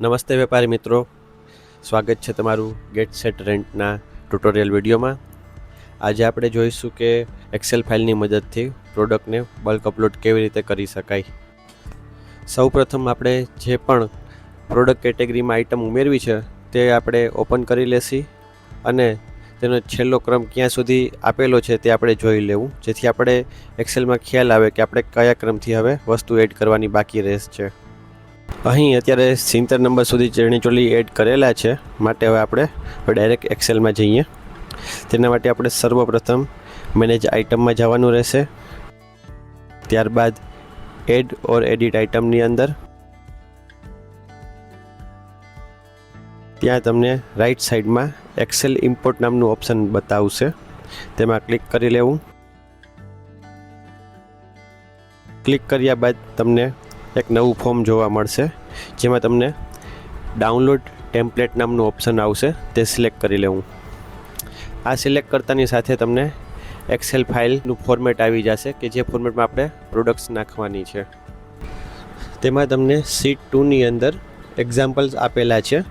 નમસ્તે વેપારી મિત્રો. સ્વાગત છે તમારું ગેટ સેટ રેન્ટના ટ્યુટોરિયલ વિડીયોમાં. આજે આપણે જોઈશું કે એક્સેલ ફાઇલની મદદથી પ્રોડક્ટને બલ્ક અપલોડ કેવી રીતે કરી શકાય. સૌપ્રથમ આપણે જે પણ પ્રોડક્ટ કેટેગરીમાં આઇટમ ઉમેરવી છે, તે આપણે ઓપન કરી લેશી અને તેનો છેલ્લો ક્રમ ક્યાં સુધી આપેલો છે તે આપણે જોઈ લેવું. જેથી આપણે એક્સેલમાં ખ્યાલ આવે કે આપણે કયા ક્રમથી હવે વસ્તુ એડ કરવાની બાકી રહેશે. અહીં અત્યારે સિત્તેર નંબર સુધી ચરણી ચોલી એડ કરેલા છે. માટે હવે આપણે ડાયરેક્ટ એક્સેલમાં જઈએ. તેના માટે આપણે સર્વપ્રથમ મેનેજ આઇટમમાં જવાનું રહેશે. ત્યારબાદ એડ ઓર એડિટ આઇટમની અંદર. ત્યાં તમને રાઈટ સાઈડમાં એક્સેલ ઇમ્પોર્ટ નામનું ઓપ્શન બતાવશે. તેમાં ક્લિક કરી લેવું. ક્લિક કર્યા બાદ તમને એક નવું ફોર્મ જોવા મળશે, જેમાં તમને ડાઉનલોડ ટેમ્પલેટ નામનું ઓપ્શન આવશે, તે સિલેક્ટ કરી લેવું. આ સિલેક્ટ કરતાની સાથે તમને એક્સેલ ફાઇલનું ફોર્મેટ આવી જશે, કે જે ફોર્મેટમાં આપણે પ્રોડક્ટ્સ નાખવાની છે. તેમાં તમને સીટ ટુની અંદર એક્ઝામ્પલ્સ આપેલા છે,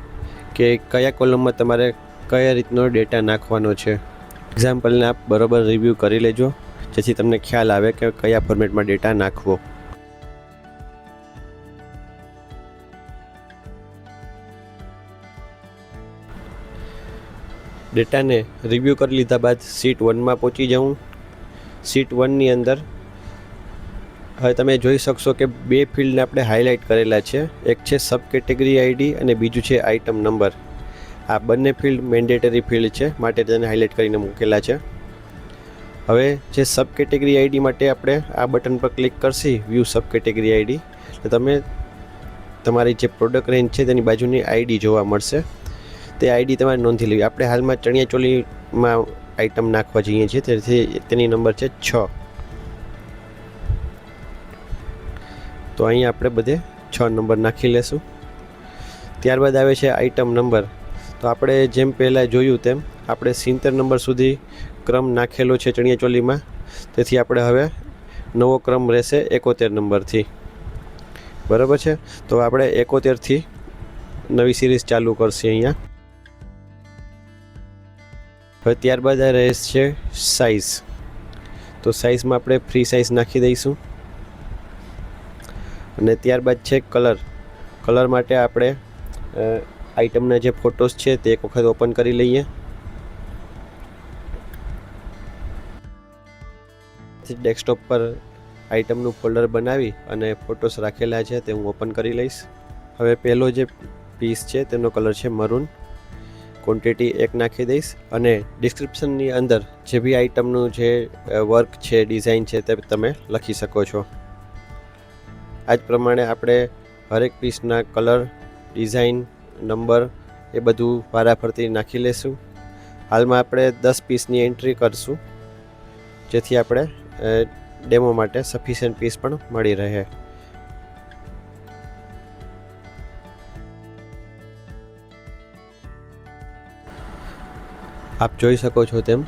કે કયા કોલમમાં તમારે કયા રીતનો ડેટા નાખવાનો છે. એક્ઝામ્પલને આપ બરાબર રિવ્યૂ કરી લેજો, જેથી તમને ખ્યાલ આવે કે કયા ફોર્મેટમાં ડેટા નાખવો. ડેટાને રિવ્યૂ કરી લીધા બાદ સીટ વનમાં પહોંચી જાઉં. સીટ વનની અંદર હવે તમે જોઈ શકશો કે બે ફિલ્ડને આપણે હાઇલાઇટ કરેલા છે. એક છે સબ કેટેગરી આઈડી અને બીજું છે આઇટમ નંબર આ બંને ફિલ્ડ મેન્ડેટરી ફિલ્ડ છે, માટે તેને હાઇલાઇટ કરીને મૂકેલા છે. હવે જે સબ કેટેગરી આઈડી માટે આપણે આ બટન પર ક્લિક કરશી વ્યૂ સબ કેટેગરી આઈડી તો તમે તમારી જે પ્રોડક્ટ રેન્જ છે તેની બાજુની આઈડી જોવા મળશે. તે આઈડી તમારે નોંધી લેવી. આપણે હાલમાં ચણિયા ચોલીમાં આઇટમ નાખવા જઈએ છીએ. તેથી તેની નંબર છે છ. તો અહીં આપણે બધે છ નંબર નાખી લેશું. ત્યારબાદ આવે છે આઇટમ નંબર તો આપણે જેમ પહેલાં જોયું તેમ આપણે સિત્તેર નંબર સુધી ક્રમ નાખેલો છે ચણિયા ચોલીમાં. તેથી આપણે હવે નવો ક્રમ રહેશે એકોતેર નંબરથી બરાબર છે? તો આપણે એકોતેરથી નવી સિરીઝ ચાલુ કરશે અહીંયા. હવે ત્યારબાદ આ રહેશે સાઇઝ તો સાઇઝમાં આપણે ફ્રી સાઇઝ નાખી દઈશું. અને ત્યારબાદ છે કલર કલર માટે આપણે આઇટમના જે ફોટોસ છે તે એક વખત ઓપન કરી લઈએ. ડેસ્કટોપ પર આઇટમનું ફોલ્ડર બનાવી અને ફોટોસ રાખેલા છે તે હું ઓપન કરી લઈશ. હવે પહેલો જે પીસ છે તેનો કલર છે મરૂન ક્વોન્ટિટી એક નાખી દઈશ અને ડિસ્ક્રિપ્શનની અંદર જે બી આઇટમનું જે વર્ક છે ડિઝાઇન છે તે તમે લખી શકો છો. આ જ પ્રમાણે આપણે હરેક પીસના કલર ડિઝાઇન નંબર એ બધું વારાફરતી નાખી લેશું. હાલમાં આપણે દસ પીસની એન્ટ્રી કરશું, જેથી આપણે ડેમો માટે સફિશિયન્ટ પીસ પણ મળી રહે. આપ જોઈ શકો છો તેમ.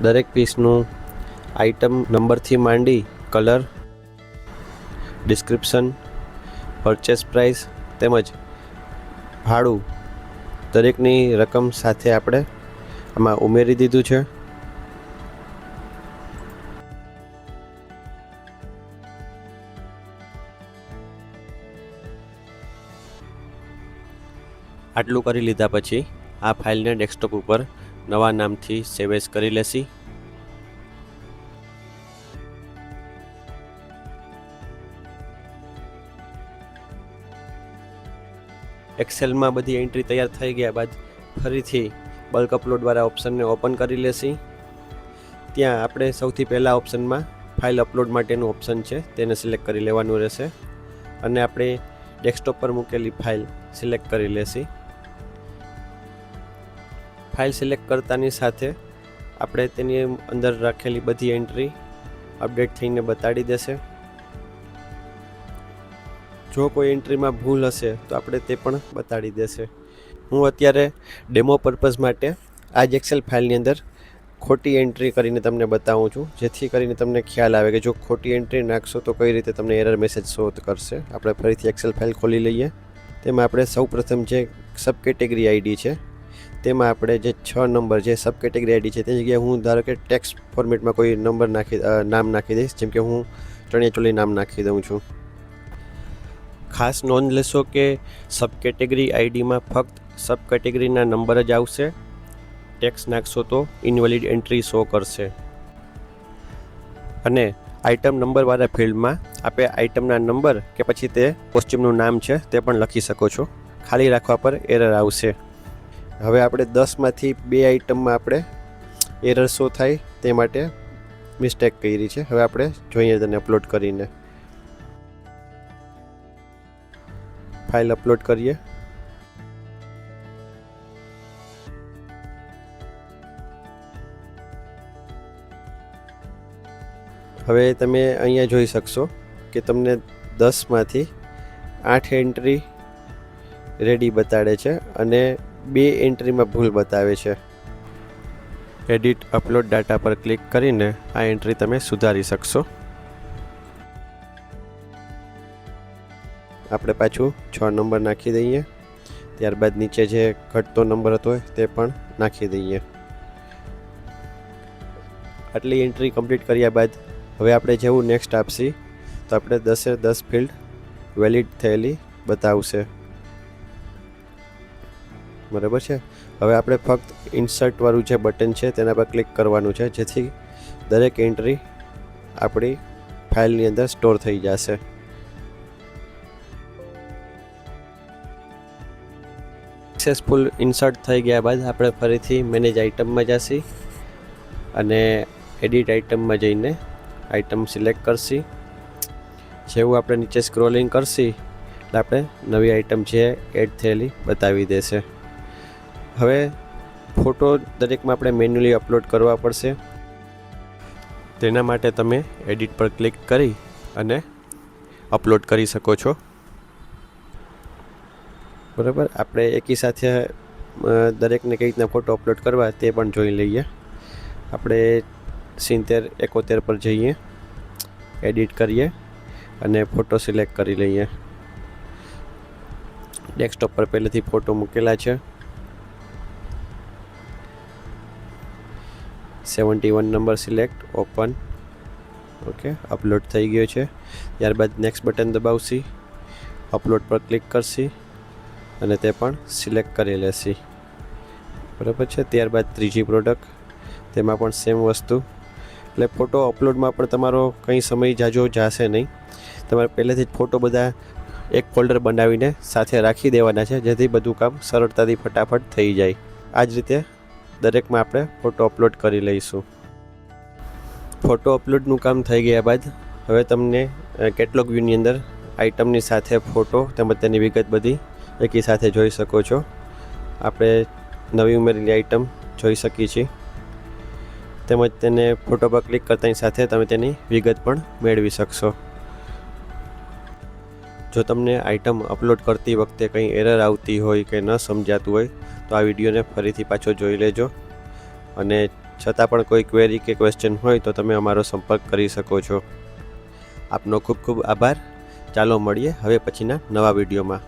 દરેક પીસનું આઇટમ નંબરથી માંડી કલર ડિસ્ક્રિપ્શન પરચેસ પ્રાઇસ તેમજ ભાડું દરેકની રકમ સાથે આપણે આમાં ઉમેરી દીધું છે. આટલું કરી લીધા પછી આ ફાઇલને ડેસ્કટોપ ઉપર નવા નામથી સેવેજ કરી લેશી. એક્સેલમાં બધી એન્ટ્રી તૈયાર થઈ ગયા બાદ ફરીથી બલ્ક અપલોડવાળા ઓપ્શનને ઓપન કરી લેશી. ત્યાં આપણે સૌથી પહેલાં ઓપ્શનમાં ફાઇલ અપલોડ માટેનું ઓપ્શન છે, તેને સિલેક્ટ કરી લેવાનું રહેશે. અને આપણે ડેસ્કટોપ પર મૂકેલી ફાઇલ સિલેક્ટ કરી લેશી. ફાઇલ સિલેક્ટ કરતાની સાથે આપણે તેની અંદર રાખેલી બધી એન્ટ્રી અપડેટ થઈને બતાડી દેશે. જો કોઈ એન્ટ્રીમાં ભૂલ હશે, તો આપણે તે પણ બતાડી દેશે. હું અત્યારે ડેમો પર્પઝ માટે આ જ એક્સેલ ફાઇલની અંદર ખોટી એન્ટ્રી કરીને તમને બતાવું છું, જેથી કરીને તમને ખ્યાલ આવે કે જો ખોટી એન્ટ્રી નાખશો, તો કઈ રીતે તમને એરર મેસેજ શો કરશે. આપણે ફરીથી એક્સેલ ફાઇલ ખોલી લઈએ. તેમાં આપણે સૌપ્રથમ જે સબ કેટેગરી આઈડી છે તેમાં આપણે જે છ નંબર જે સબ કેટેગરી આઈડી છે, તે જગ્યાએ હું ધારો કે ટેક્સ ફોર્મેટમાં કોઈ નંબર નાખી નામ નાખી દઈશ, જેમ કે હું ચણિયાચોલી નામ નાખી દઉં છું. ખાસ નોંધ લેશો કે સબ કેટેગરી આઈડીમાં ફક્ત સબ કેટેગરીના નંબર જ આવશે. ટેક્સ નાખશો તો ઇનવેલિડ એન્ટ્રી શો કરશે. અને આઇટમ નંબરવાળા ફિલ્ડમાં આપે આઇટમના નંબર કે પછી તે કોસ્ચ્યુમનું નામ છે, તે પણ લખી શકો છો. ખાલી રાખવા પર એરર આવશે. હવે આપણે દસમાંથી બે આઇટમમાં આપણે એરર શો થાય તે માટે મિસ્ટેક કરી છે. હવે આપણે જોઈએ તેને અપલોડ કરીને. ફાઇલ અપલોડ કરીએ. હવે તમે અહીંયા જોઈ શકશો કે તમને દસમાંથી આઠ એન્ટ્રી રેડી બતાડે છે અને બે એન્ટ્રીમાં ભૂલ બતાવે છે. એડિટ, અપલોડ ડાટા પર ક્લિક કરીને આ એન્ટ્રી તમે સુધારી શકશો. આપણે પાછું છ નંબર નાખી દઈએ. ત્યારબાદ નીચે જે ઘટતો નંબર હતો તે પણ નાખી દઈએ. આટલી એન્ટ્રી કમ્પ્લીટ કર્યા બાદ હવે આપણે જેવું નેક્સ્ટ આપશી, તો આપણે દસે દસ ફિલ્ડ વેલિડ થયેલી બતાવશે. બરાબર છે? હવે આપણે ફક્ત ઇન્સર્ટવાળું જે બટન છે તેના પર ક્લિક કરવાનું છે, જેથી દરેક એન્ટ્રી આપણી ફાઇલની અંદર સ્ટોર થઈ જશે. સક્સેસફુલ ઇન્સર્ટ થઈ ગયા બાદ આપણે ફરીથી મેનેજ આઇટમમાં જશી અને એડિટ આઇટમમાં જઈને આઇટમ સિલેક્ટ કરશી. જેવું આપણે નીચે સ્ક્રોલિંગ કરશી, એટલે આપણે નવી આઇટમ છે એડ થયેલી બતાવી દેશે. હવે ફોટો દરેકમાં આપણે મેન્યુઅલી અપલોડ કરવા પડશે. તેના માટે તમે એડિટ પર ક્લિક કરી અને અપલોડ કરી શકો છો. બરાબર? આપણે એકી સાથે દરેકને કઈ રીતના ફોટો અપલોડ કરવા તે પણ જોઈ લઈએ. આપણે સિત્તેર, એકોતેર પર જઈએ, એડિટ કરીએ અને ફોટો સિલેક્ટ કરી લઈએ. ડેસ્કટોપ પર પહેલેથી ફોટો મૂકેલા છે. Seventy one number select open okay upload થઈ ગયો છે. ત્યારબાદ નેક્સ્ટ બટન દબાવશી. અપલોડ પર ક્લિક કરશી અને તે પણ સિલેક્ટ કરી લેશી. બરાબર છે? ત્યારબાદ ત્રીજી પ્રોડક્ટ તેમાં પણ સેમ વસ્તુ. એટલે ફોટો અપલોડમાં પણ તમારો કંઈ સમય જાજો જશે નહીં. તમારે પહેલેથી જ ફોટો બધા એક ફોલ્ડર બનાવીને સાથે રાખી દેવાના છે, જેથી બધું કામ સરળતાથી ફટાફટ થઈ જાય. આ જ રીતે દરેકમાં આપણે ફોટો અપલોડ કરી લઈશું. ફોટો અપલોડનું કામ થઈ ગયા બાદ હવે તમને કેટલોગ વ્યૂની અંદર આઇટમની સાથે ફોટો તેમજ તેની વિગત બધી એકી સાથે જોઈ શકો છો. આપણે નવી ઉમેરેલી આઇટમ જોઈ શકીએ છીએ. તેમજ તેને ફોટો પર ક્લિક કરતાની સાથે તમે તેની વિગત પણ મેળવી શકશો. જો તમને આઇટમ અપલોડ કરતી વખતે કંઈ એરર આવતી હોય કે ન સમજાતું હોય, તો આ વિડીયોને ફરીથી પાછો જોઈ લેજો. અને છતાં પણ કોઈ ક્વેરી કે ક્વેશ્ચન હોય તો તમે અમારો સંપર્ક કરી શકો છો. આપનો ખૂબ ખૂબ આભાર. ચાલો મળીએ હવે પછીના નવા વિડીયોમાં.